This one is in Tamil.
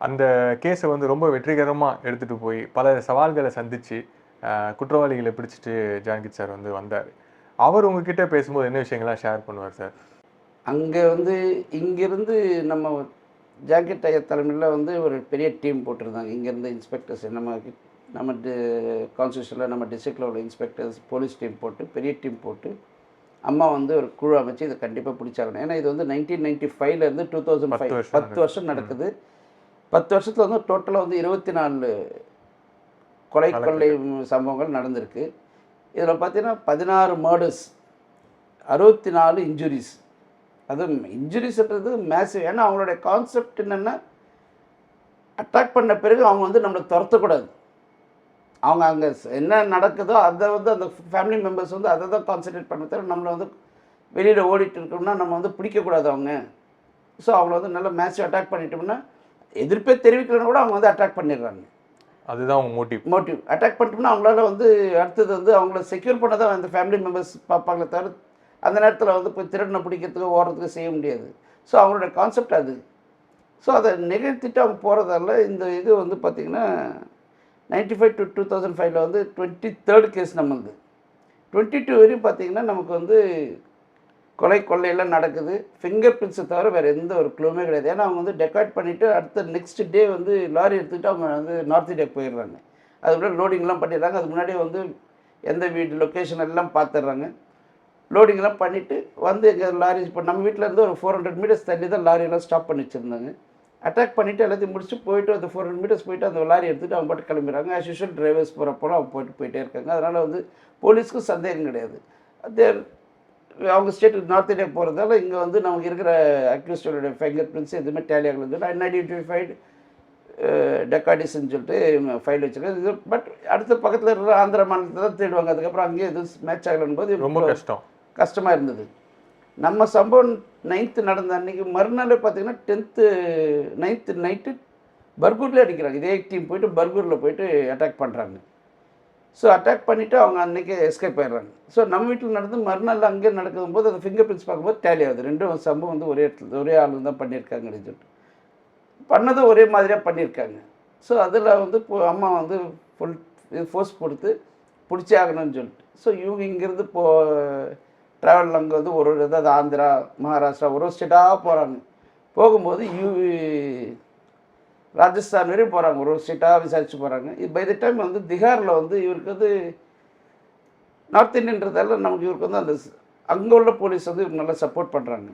அந்த கேஸை வந்து ரொம்ப வெற்றிகரமாக எடுத்துகிட்டு போய் பல சவால்களை சந்தித்து குற்றவாளிகளை பிடிச்சிட்டு ஜான்கிட் சார் வந்து வந்தார். அவர் உங்ககிட்ட பேசும்போது என்ன விஷயங்கள்லாம் ஷேர் பண்ணுவார் சார்? அங்கே வந்து இங்கேருந்து நம்ம ஜாக்கெட் ஐயா தலைமையில் வந்து ஒரு பெரிய டீம் போட்டிருந்தாங்க. இங்கேருந்து இன்ஸ்பெக்டர்ஸ் நம்ம நம்ம கான்ஸ்டியூஷனில் நம்ம டிஸ்ட்ரிக்டில் உள்ள இன்ஸ்பெக்டர்ஸ் போலீஸ் டீம் போட்டு பெரிய டீம் போட்டு அம்மா வந்து ஒரு குழு அமைச்சு இதை கண்டிப்பாக பிடிச்சாகணும். ஏன்னா இது வந்து நைன்டீன் நைன்டி ஃபைவ்லேருந்து டூ தௌசண்ட் ஃபைவ் பத்து வருஷம் நடக்குது. பத்து வருஷத்தில் வந்து டோட்டலாக வந்து இருபத்தி நாலு கொலை கொள்ளை சம்பவங்கள் நடந்திருக்கு. இதில் பார்த்தீங்கன்னா பதினாறு மர்டர்ஸ் அறுபத்தி நாலு இன்ஜுரிஸ் அது இன்ஜுரிஸ்ன்றது மேசிவ் ஏன்னா அவங்களுடைய கான்செப்ட் என்னென்னா அட்டாக் பண்ண பிறகு அவங்க வந்து நம்மளை துரத்தக்கூடாது. அவங்க அங்கே என்ன நடக்குதோ அதை வந்து அந்த ஃபேமிலி மெம்பர்ஸ் வந்து அதை தான் கான்சன்ட்ரேட் பண்ண தவிர நம்மளை வந்து வெளியில் ஓடிட்டு இருக்கோம்னா நம்ம வந்து பிடிக்கக்கூடாது அவங்க. ஸோ அவங்கள வந்து நல்லா மேட்ச் அட்டாக் பண்ணிட்டோம்னா எதிர்ப்பே தெரிவிக்கலன்னா கூட அவங்க வந்து அட்டாக் பண்ணிடுறாங்க. அதுதான் உங்க மோட்டிவ் மோட்டிவ் அட்டாக் பண்ணிட்டோம்னா அவங்களால வந்து அடுத்தது வந்து அவங்கள செக்யூர் பண்ண தான் அந்த ஃபேமிலி மெம்பர்ஸ் பார்ப்பாங்களே தவிர அந்த நேரத்தில் வந்து போய் திருடனை பிடிக்கிறதுக்கு ஓடுறதுக்கு செய்ய முடியாது. ஸோ அவங்களோட கான்செப்ட் அது. ஸோ அதை நிகழ்த்திட்டு அவங்க போகிறதால இந்த இது வந்து பார்த்திங்கன்னா ninety five to two thousand ஃபைவ்ல வந்து டுவெண்ட்டி தேர்ட் கேஸ் நம்மளுது. டுவெண்ட்டி டூ வரையும் பார்த்திங்கன்னா நமக்கு வந்து கொலை கொள்ளையெல்லாம் நடக்குது. ஃபிங்கர் பிரிண்ட்ஸை தவிர வேறு எந்த ஒரு க்ளூமே கிடையாது. ஏன்னா அவங்க வந்து டெக்கார்ட் பண்ணிவிட்டு அடுத்த நெக்ஸ்ட் டே வந்து லாரி எடுத்துக்கிட்டு அவங்க வந்து நார்த் இந்தியாவுக்கு போயிடுறாங்க. அதுக்குள்ளே லோடிங்லாம் பண்ணிடுறாங்க. அதுக்கு முன்னாடியே வந்து எந்த வீடு லொக்கேஷன் எல்லாம் பார்த்துடுறாங்க லோடிங்லாம் பண்ணிவிட்டு வந்து எங்கள் லாரி இப்போ நம்ம வீட்டில் இருந்து ஒரு ஃபோர் ஹண்ட்ரட் மீட்டர்ஸ் தள்ளி தான் லாரியெல்லாம் ஸ்டாப் பண்ணி வச்சுருந்தாங்க. அட்டாக் பண்ணிவிட்டு எல்லாத்தையும் முடிச்சு போயிட்டு அந்த ஃபோர் ஹண்ட்ரட் மீட்டர்ஸ் போயிட்டு அந்த லாரி எடுத்துகிட்டு அவங்க பாட்டு கிளம்பிடுறாங்க. ஆஸ் யூஷுவல் டிரைவர்ஸ் போகிறப்போலாம் அவங்க போயிட்டு போயிட்டே இருக்காங்க. அதனால் வந்து போலீஸ்க்கும் சந்தேகம் கிடையாது. தேர் அவங்க ஸ்டேட்டுக்கு நார்த் இந்தியா போகிறதால இங்கே வந்து நமக்கு இருக்கிற அக்யூஸ்டோட ஃபிங்கர் பிரிண்ட்ஸ் எதுவுமே டேலி ஆகலன்னு அன்ஐடென்டிஃபைடு டெக்காடிஸ்ன்னு சொல்லிட்டு ஃபைல் வச்சுருக்காங்க. இது பட் அடுத்த பக்கத்தில் இருக்கிற ஆந்திர மாநிலத்தை தான் தேடுவாங்க. அதுக்கப்புறம் அங்கேயே எதுவும் மேட்ச் ஆகலன்னு போது ரொம்ப கஷ்டம். கஷ்டமாக இருந்தது. நம்ம சம்பவம் நைன்த்து நடந்த அன்னைக்கு மறுநாள் பார்த்தீங்கன்னா டென்த்து நைன்த்து நைட்டு பர்கூர்லேயே அடிக்கிறாங்க. இதே டீம் போயிட்டு பர்கூரில் போயிட்டு அட்டாக் பண்ணுறாங்க ஸோ அட்டாக் பண்ணிவிட்டு அவங்க அன்றைக்கி எஸ்கேப் ஆயிடுறாங்க. ஸோ நம்ம வீட்டில் நடந்து மறுநாள் அங்கே நடக்கும் போது அந்த ஃபிங்கர் பிரிண்ட்ஸ் பார்க்கும்போது டேலி ஆகுது. ரெண்டும் சம்பவம் வந்து ஒரே இடத்துல ஒரே ஆளு தான் பண்ணியிருக்காங்க அப்படின்னு சொல்லிட்டு. பண்ணதும் ஒரே மாதிரியாக பண்ணியிருக்காங்க. ஸோ அதில் வந்து இப்போ அம்மா வந்து ஃபுல் ஃபோர்ஸ் கொடுத்து பிடிச்சே ஆகணும்னு சொல்லிட்டு. ஸோ இவங்க இங்கேருந்து போ ட்ராவல் அங்கே வந்து ஒரு ஒரு இதாவது ஆந்திரா மகாராஷ்டிரா ஒரு ஒரு ஸ்டேட்டாக போகிறாங்க போகும்போது யூ ராஜஸ்தான் வரையும் போகிறாங்க ஒரு ஒரு ஸ்டேட்டாக போகிறாங்க இது பை த டைம் வந்து திகாரில் வந்து இவருக்கு வந்து நார்த் இந்தியன்றதால நமக்கு இவருக்கு வந்து அந்த அங்கே உள்ள போலீஸ் வந்து இவருக்கு நல்லா சப்போர்ட் பண்ணுறாங்க